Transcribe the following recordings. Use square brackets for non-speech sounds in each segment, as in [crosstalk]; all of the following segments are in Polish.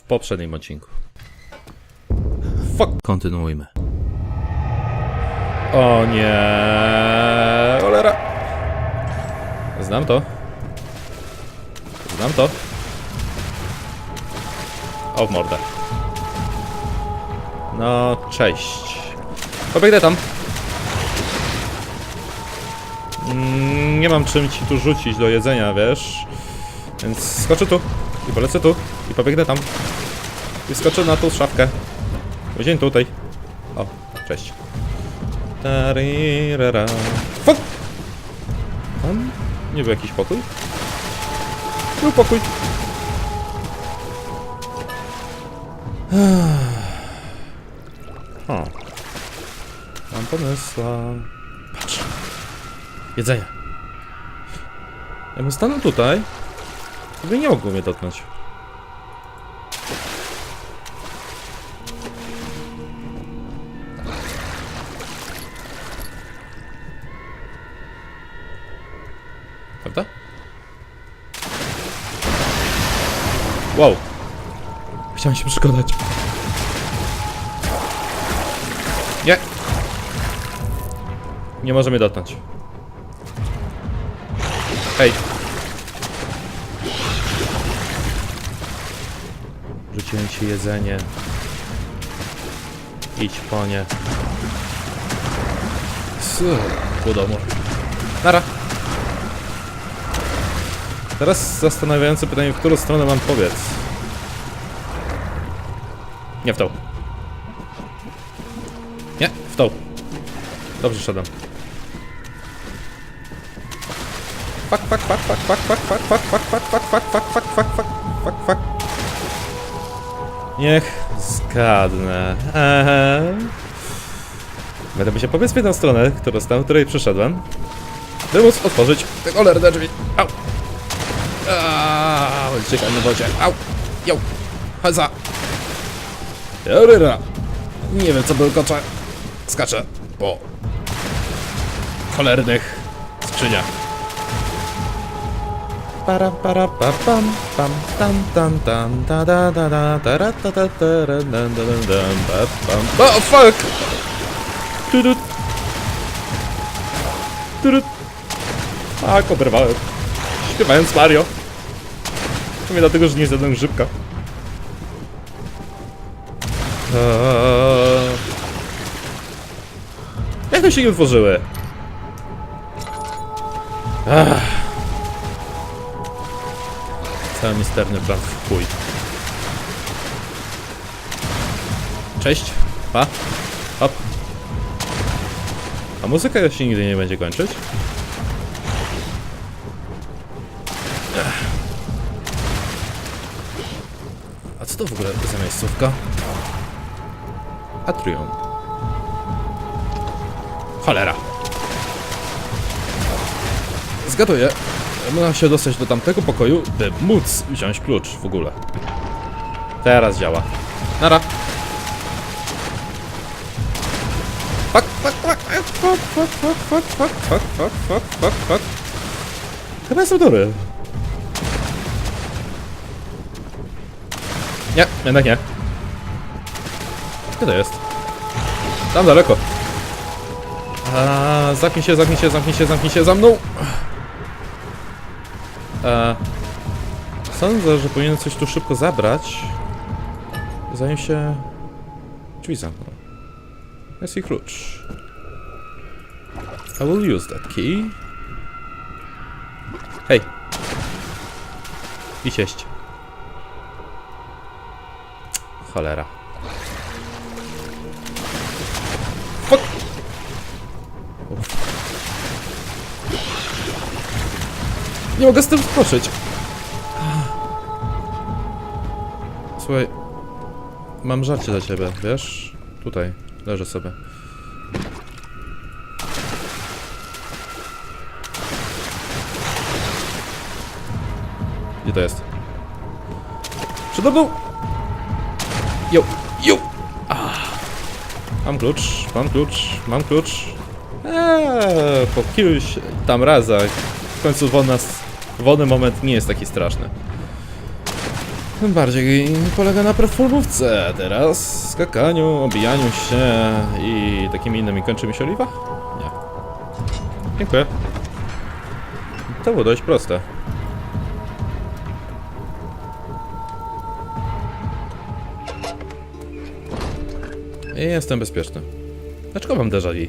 w poprzednim odcinku. Fuck. Kontynuujmy. O nie. Cholera. Znam to. Znam to. O, w mordę. No, cześć. Pobiegnę tam. Mm, nie mam czym ci tu rzucić do jedzenia, wiesz? Więc skoczę tu. I polecę tu. I pobiegnę tam. I skoczę na tą szafkę. Łazień tutaj. O, cześć. Tarirara. Fuck! Tam nie był jakiś pokój? Był pokój. O. Mam pomysła. Patrz. Jedzenie. Ja bym stanął tutaj. to By nie mogło mnie dotknąć. Wow. Chciałem się przekonać. Nie. Nie może mnie dotknąć. Hej. Rzuciłem ci jedzenie. Idź po nie. Do domu. Nara. Teraz zastanawiające pytanie, w którą stronę mam pobiec. Nie w tą. Nie, w tą. Dobrze szedłem. Fuck, fuck, fuck, fuck, fuck, fuck, fuck, fuck, fuck, fuck, fuck, fuck, fuck, fuck, fuck, fuck. Niech zgadnę. Eee. Będę musiał pobiec w jedną stronę, którą stronę, której przyszedłem. By móc otworzyć te cholerne drzwi. Au! Aaaa, uciekaj na wodzie. Au! Jau! Haza! Joryra! Nie wiem co bełkocze. Skaczę po cholernych skrzyniach. Para para pa pam pam tam tam tam da da da da da ra ta ta ta ra dan dan dan dan pa pam Oh fuck! Tudut. Tudut. A, oberwałem. Śpiewając Mario. Pewnie dlatego, że nie zjadłem grzybka. Eee. Jak to się nie otworzyły? Ach. Cały misterny plan w chuj. Cześć. Pa. Hop. A muzyka się nigdy nie będzie kończyć? To w ogóle za miejscówka? Atrium. Cholera. Zgaduję. Można się dostać do tamtego pokoju, by móc wziąć klucz w ogóle. Teraz działa. Nara. Fuck, fuck, fuck, fuck, fuck, fuck, fuck, fuck, fuck, fuck, fuck, fuck, fuck. Chyba jestem dobry. Nie, jednak nie. Gdzie to jest? Tam daleko. A, zamknij się, zamknij się, zamknij się, zamknij się za mną. E, sądzę, że powinien coś tu szybko zabrać, zanim się drzwi zamkną. Jest i klucz. I will use that key. Hej. I sieść. Cholera. Fuck! Nie mogę z tym skoczyć. Słuchaj. Mam żarcie dla ciebie, wiesz? Tutaj, leżę sobie. Gdzie to jest? Przede mną! Jo, jo! Ah. Mam klucz, mam klucz, mam klucz. Eee, po kilkuś tam razach w końcu wodna, wodny moment nie jest taki straszny. bardziej polega na performówce teraz, skakaniu, obijaniu się i takimi innymi kończy mi się oliwa? Nie. Dziękuję. To było dość proste. Jestem bezpieczny. Dlaczego mam déjà vu?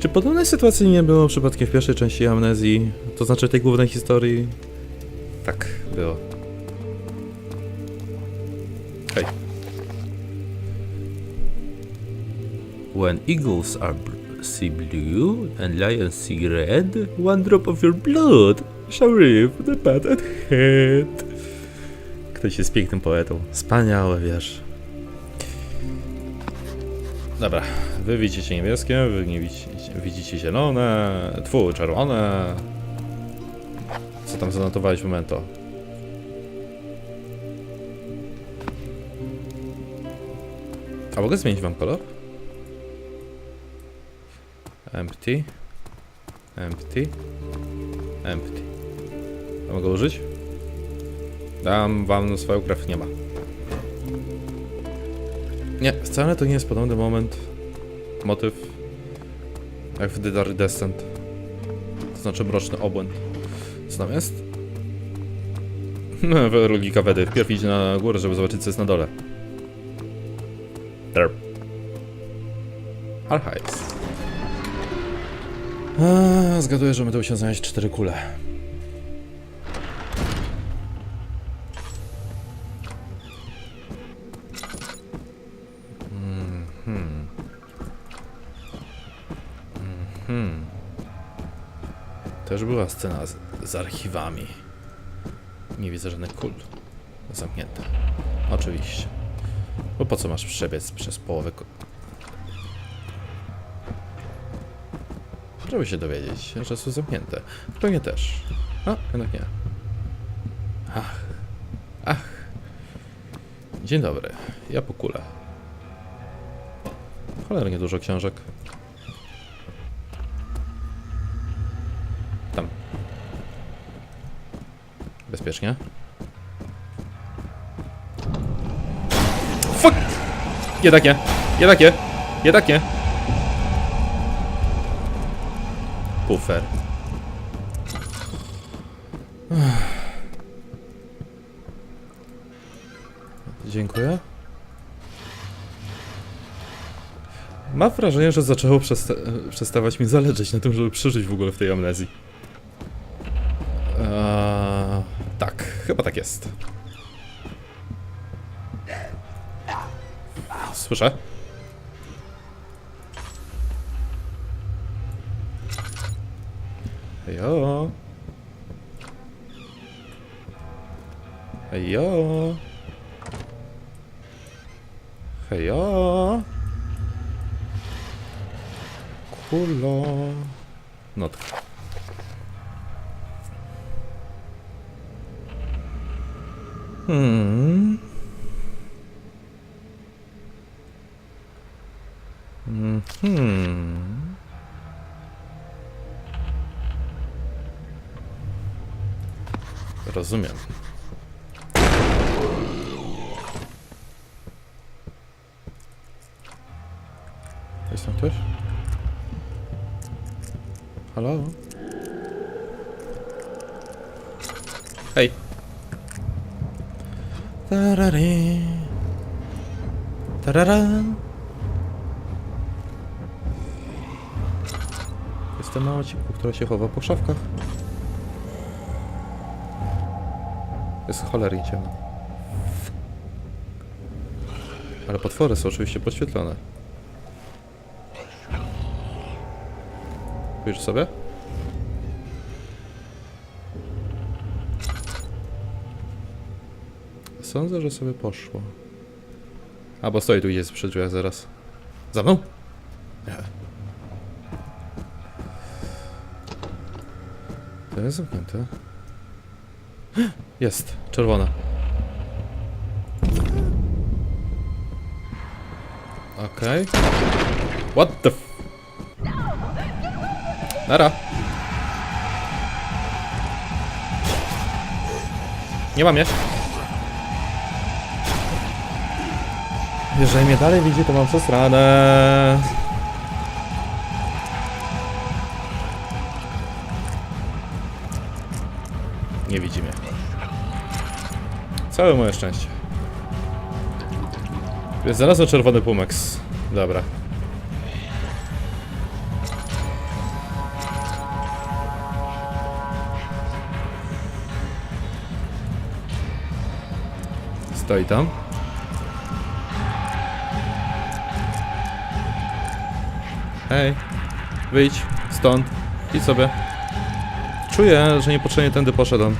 Czy podobnej sytuacji nie było przypadkiem w pierwszej części amnezji? To znaczy tej głównej historii? Tak, było. Hej. When eagles are bl- see blue and lions see red, one drop of your blood shall reap the bad at head. Ktoś jest pięknym poetą. Wspaniałe, wiesz. Dobra, wy widzicie niebieskie, wy nie widzicie, widzicie zielone, tfu, czerwone. Co tam zanotowałeś w momento? A mogę zmienić wam kolor? Empty. Empty. Empty. A mogę użyć? Dam wam swoją krew, nie ma. Nie, wcale to nie jest podobny moment, motyw, jak w Dark Descent. To znaczy mroczny obłęd. Co tam jest? [laughs] Logika Wedy. Wpierw idzie na górę, żeby zobaczyć, co jest na dole. Derp. Archives. A, zgaduję, że będą się znaleźć cztery kule. Też była scena z, z archiwami. Nie widzę żadnych kul. Zamknięte. Oczywiście. Bo po co masz przebiec przez połowę Żeby się dowiedzieć, że są zamknięte. Pewnie też. A, jednak nie. Ach. Ach. Dzień dobry. Ja po kulę. Cholernie dużo książek. Bezpiecznie. Fuck! Jednak nie. Jednak nie. Jednak nie. Pufer. Dziękuję. Mam wrażenie, że zaczęło przesta przestawać mi zależeć na tym, żeby przeżyć w ogóle w tej amnezji. Chyba tak jest. Słyszę? Hejo. Hejo. Hejo. Kulo. Notka. Hmm. Hmm. Rozumiem. Jest tam ktoś? Halo? Hej. Tarari. Tarara. Jestem mała ciku, która się chowa po szafkach. Jest cholernie ciemno. Ale potwory są oczywiście podświetlone. Wiesz sobie? Sądzę, że sobie poszło. A, bo stoi tu gdzieś przy drzwiach zaraz. Za mną? Nie. To jest zamknięte. [gasps] Jest, czerwona. Okej. What the f... Nara. Nie mam jeszcze. Jeżeli mnie dalej widzi, to mam przesranę. Nie widzi mnie. Całe moje szczęście. Jest zaraz czerwony pumeks. Dobra. Stoi tam. Hej, wyjdź stąd. Idź sobie. Czuję, że niepotrzebnie tędy poszedłem.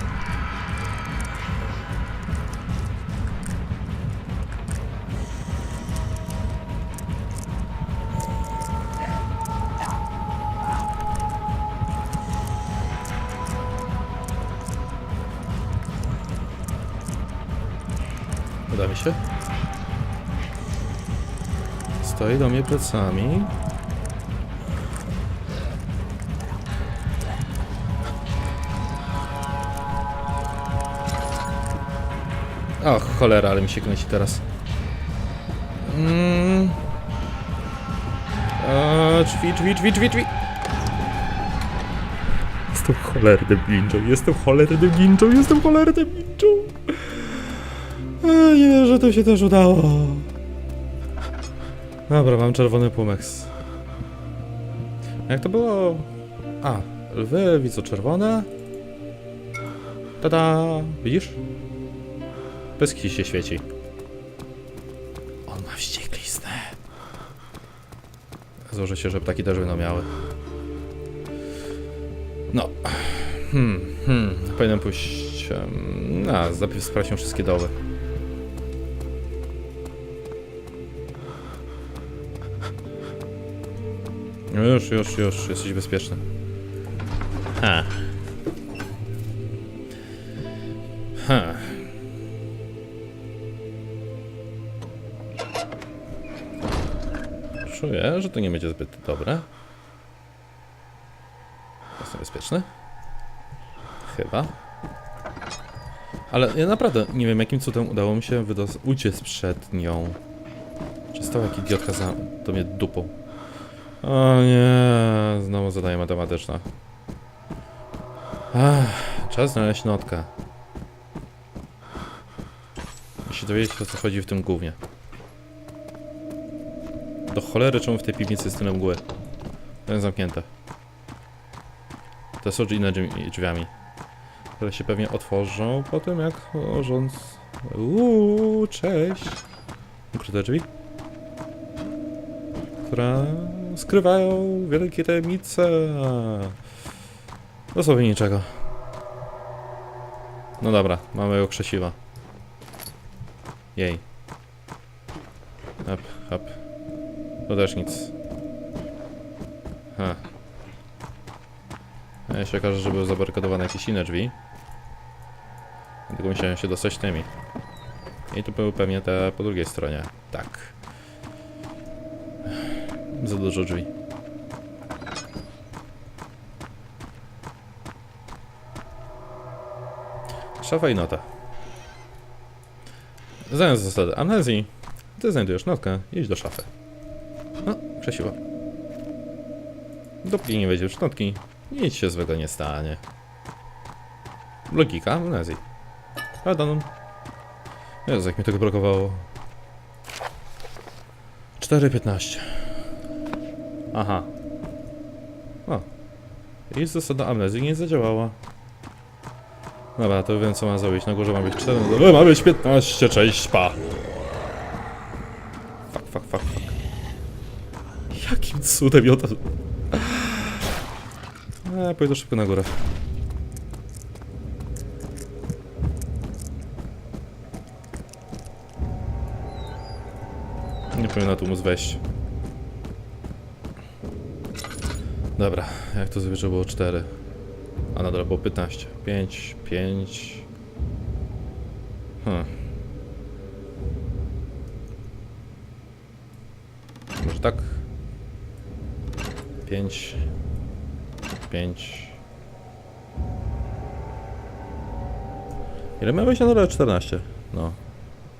Uda mi się. Stoi do mnie plecami. O, cholera, ale mi się kręci teraz. Mm. O, drzwi, drzwi, drzwi, drzwi, drzwi. Jestem cholernym ninją, jestem cholernym ninją, jestem cholernym ninją. A, nie wiem, że to się też udało. Dobra, mam czerwony pumeks. Jak to było? A, lwy widzą czerwone. Tada! Widzisz? Kij się świeci. On ma wściekliznę. Złożę się, że ptaki też będą miały. No. Hmm, hmm. Powinienem pójść... em, Na, zapisz sprawdźmy wszystkie doły. No Już, już, już, jesteś bezpieczny. Że to nie będzie zbyt dobre. Jestem bezpieczny? Chyba. Ale ja naprawdę nie wiem, jakim cudem udało mi się uciec przed nią. Czy stał jak idiotka za do mnie dupą? O nie, znowu zadaję matematyczne. Ach, czas znaleźć notkę. I się dowiedzieć o co chodzi w tym głównie. Do cholery czemu w tej piwnicy jest tyle mgły? To jest zamknięte. To są inne drzwi- drzwiami. Które się pewnie otworzą po tym jak urząd... Uuu, cześć! Ukryte drzwi? Które skrywają wielkie tajemnice. Dosłownie niczego. No dobra, mamy ją krzesiwa. Jej. Hop, hop. To też nic. Ha. A jeśli okaże, że były zabarykadowane jakieś inne drzwi. Dlatego musiałem się dostać tymi. I tu były pewnie te po drugiej stronie. Tak. Za dużo drzwi. Szafa i nota. Znając zasady amnezji, ty znajdujesz notkę, idź do szafy. No, krzesiła. Dopóki nie wejdziesz w notki, nic się złego nie stanie. Logika amnezji. Pardon. Jezu, jak mi tego brakowało. 4.15. Aha. O. I zasada amnezji nie zadziałała. Dobra, to wiem co mam zrobić. Na górze ma być 4, na dole ma być 15, cześć, pa. Fuck, fuck, fuck, fuck. Jakim cudem ją to... Eee, pójdę szybko na górę. Nie powinna tu móc wejść. Dobra, jak to żeby było 4? A na dole było 15. 5, 5. Hmm. Może tak? 5. 5. Ile miałeś na dole? 14. No.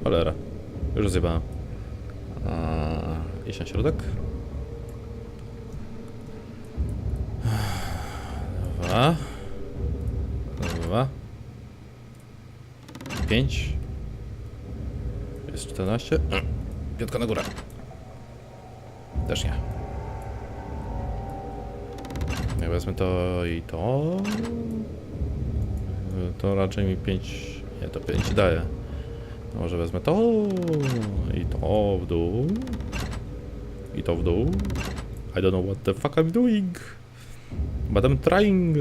Cholera. Już zjebałem. A, Iść na środek. Dwa. Dwa. Pięć. Jest 14. [clears throat] Piątka na górę. Też nie. Ja wezmę to i to. To raczej mi 5. Nie, to 5 daje. Może wezmę to i to w dół. I to w dół. I don't know what the fuck I'm doing. But I'm trying.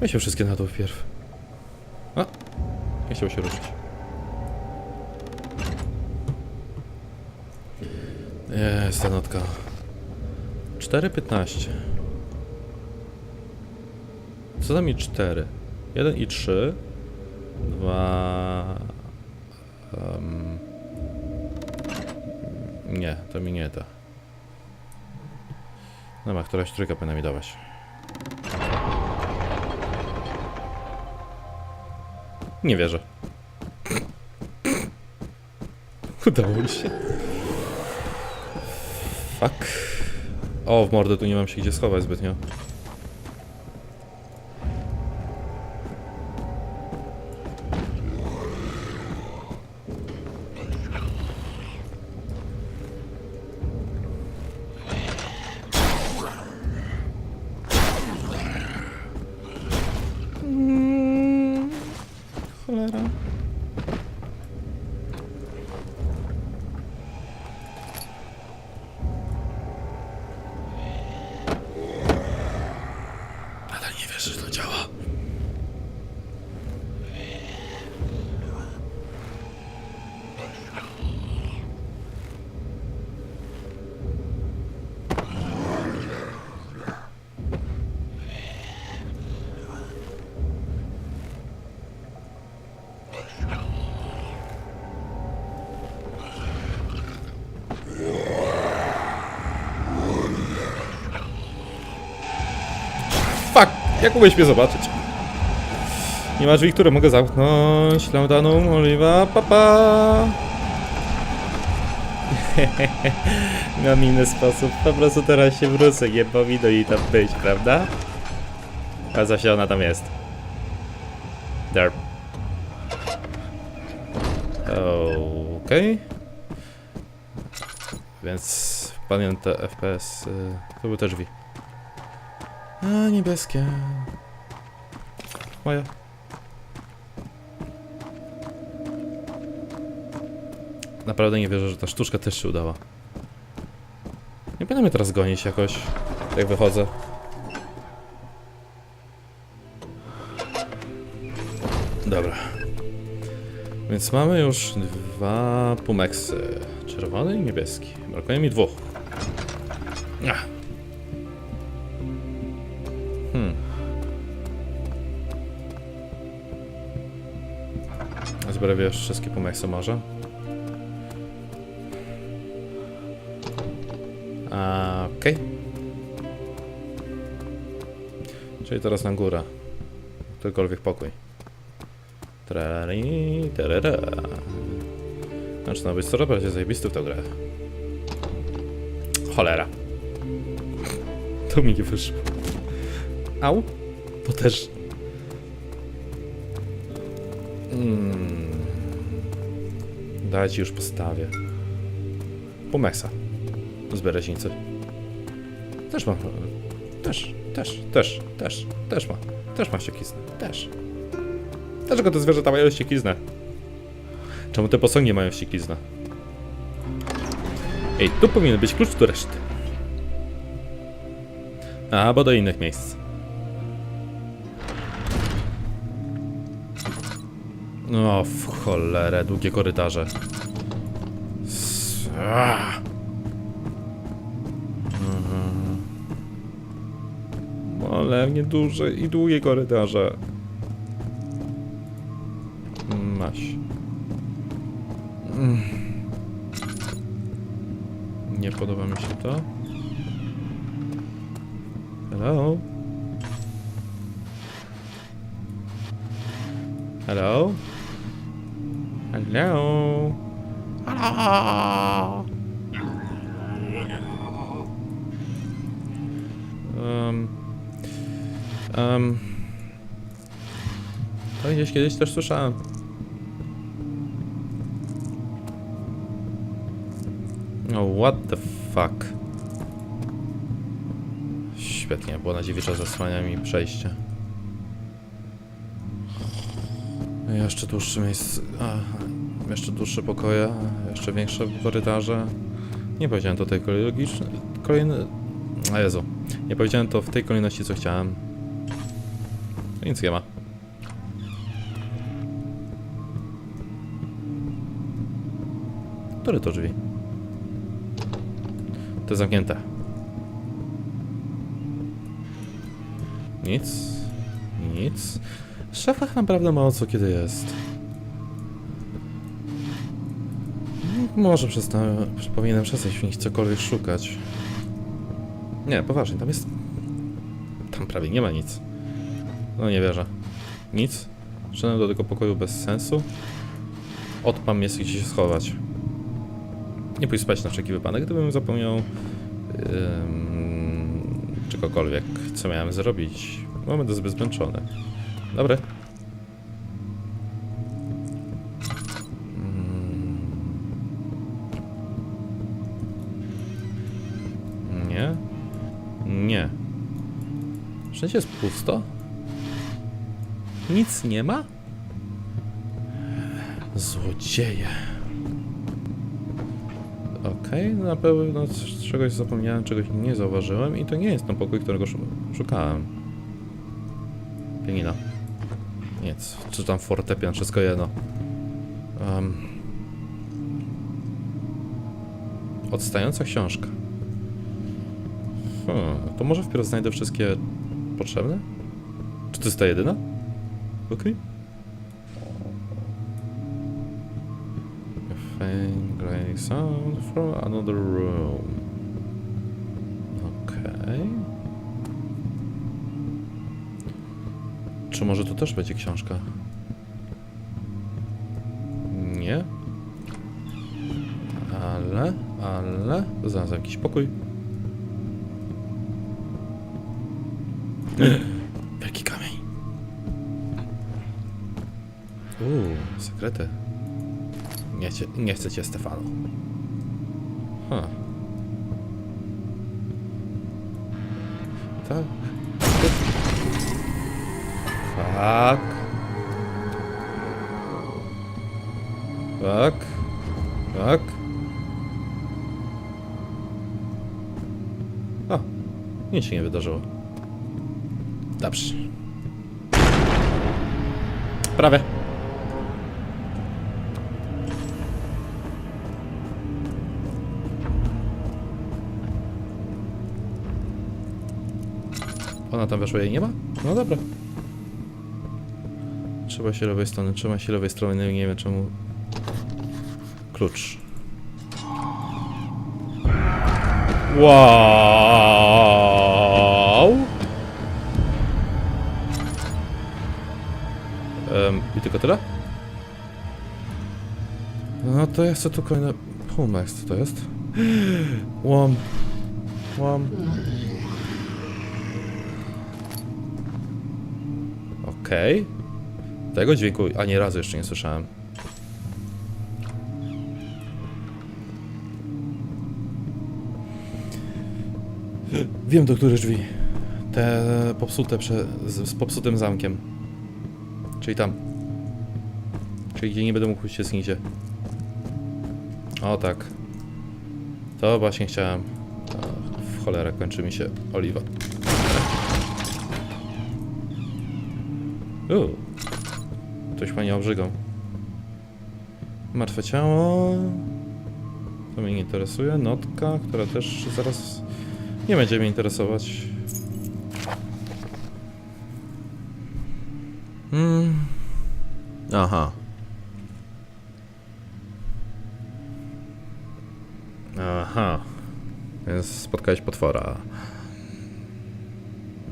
Weźmy wszystkie na dół wpierw. A! Nie chciał się ruszyć. Jest ta notka. 4,15. Co da mi 4? 1 i 3. 2. Um, nie, to mi nie da. No ma, któraś trójka powinna mi dawać. Nie wierzę. Udało mi się. Fuck. O, w mordę tu nie mam się gdzie schować zbytnio. Jak mogłeś mnie zobaczyć? Nie ma drzwi, które mogę zamknąć. Laudanum, oliwa, papa. Mam [laughs] inny sposób. Po prostu teraz się wrócę. Nie powinno jej tam być, prawda? A zaś ona tam jest. There. Okej. Więc pamiętam FPS. Y, to były te drzwi. A, niebieskie. Moja. Naprawdę nie wierzę, że ta sztuczka też się udała. Nie będę mnie teraz gonić jakoś, jak wychodzę. Dobra. Więc mamy już dwa pumeksy. Czerwony i niebieski. Brakuje mi dwóch. Ach. Hmm. Wiesz, wszystkie pumeksy może. A, Okej. Czyli teraz na górę. Którykolwiek pokój. Trari, tarara. Zaczyna być coraz bardziej zajebisty w tę grę. Cholera. [laughs] To mi nie wyszło. Au. To też. Mm. Dać już postawię. Pumeksa. Z bereźnicy. Też ma. Też, też, też, też, też ma. Też ma ściekiznę. Też. Dlaczego te zwierzęta mają ściekiznę? Czemu te posągi mają ściekiznę? Ej, tu powinien być klucz do reszty. Albo do innych miejsc. No, w cholerę, długie korytarze. Aaa. Mhm. Cholernie duże i długie korytarze. Maś. Mm. Nie podoba mi się to. Hello? Hello? Hello? Um, um, to gdzieś kiedyś też słyszałem. Oh, what the fuck? Świetnie, bo na dziewicza zasłania mi przejście. Jeszcze dłuższe miejsce. Jeszcze dłuższe pokoje, jeszcze większe korytarze. Nie powiedziałem to tej kolejności. Kolejny. A Jezu. Nie powiedziałem to w tej kolejności, co chciałem. Nic nie ma. Które to drzwi? To zamknięte. Nic. Nic. W szafach naprawdę mało co kiedy jest. Może przestałem, powinienem przestać w nich cokolwiek szukać. Nie, poważnie, tam jest... Tam prawie nie ma nic. No nie wierzę. Nic? Szedłem do tego pokoju bez sensu? Odpam jest gdzie się schować. Nie pójdź spać na wszelki wypadek, gdybym zapomniał... Ym, czegokolwiek, co miałem zrobić. Bo będę zbyt zmęczony. Dobry. Nie. Nie. Wszędzie jest pusto? Nic nie ma? Złodzieje. Okej, na pewno c- czegoś zapomniałem, czegoś nie zauważyłem i to nie jest ten pokój, którego szu- szukałem. Pianina. Nic. Czy tam fortepian, wszystko jedno. Um. Odstająca książka. Hmm, to może wpierw znajdę wszystkie potrzebne? Czy to jest ta jedyna? Okej. A faint sound from another room. Okej. Czy może tu też będzie książka? Nie. Ale, ale... Znalazłem jakiś pokój. [laughs] Wielki kamień. Uuu, sekrety. Nie, nie chcę cię, Stefano. Huh. Fuck. Fuck. Fuck. O, nic się nie wydarzyło. Dobrze. Prawie. Ona tam weszła jej nie ma? No dobra. Trzeba się lewej strony, trzeba się lewej strony, nie wiem czemu. Klucz. Wow! Um, I tylko tyle? No to ja chcę tu kolejne... Pumex, co to jest? Łam. Łam. Okej. Tego dźwięku ani razu jeszcze nie słyszałem. Wiem do których drzwi. Te popsute prze, z, z popsutym zamkiem. Czyli tam. Czyli gdzie nie będę mógł się nigdzie. O tak. To właśnie chciałem. W cholerę kończy mi się oliwa. Uuu. Ktoś pani obrzygał. Martwe ciało. To mnie nie interesuje. Notka, która też zaraz nie będzie mnie interesować. Hmm. Aha. Aha. Więc spotkałeś potwora.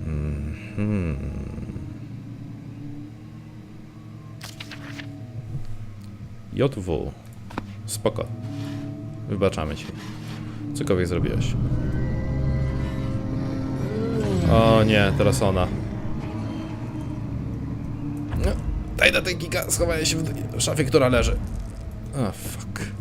Mhm. JW. Spoko. Wybaczamy ci. Cokolwiek zrobiłeś. O nie, teraz ona. No, daj na ten giga, schowałem się w szafie, która leży. A, fuck.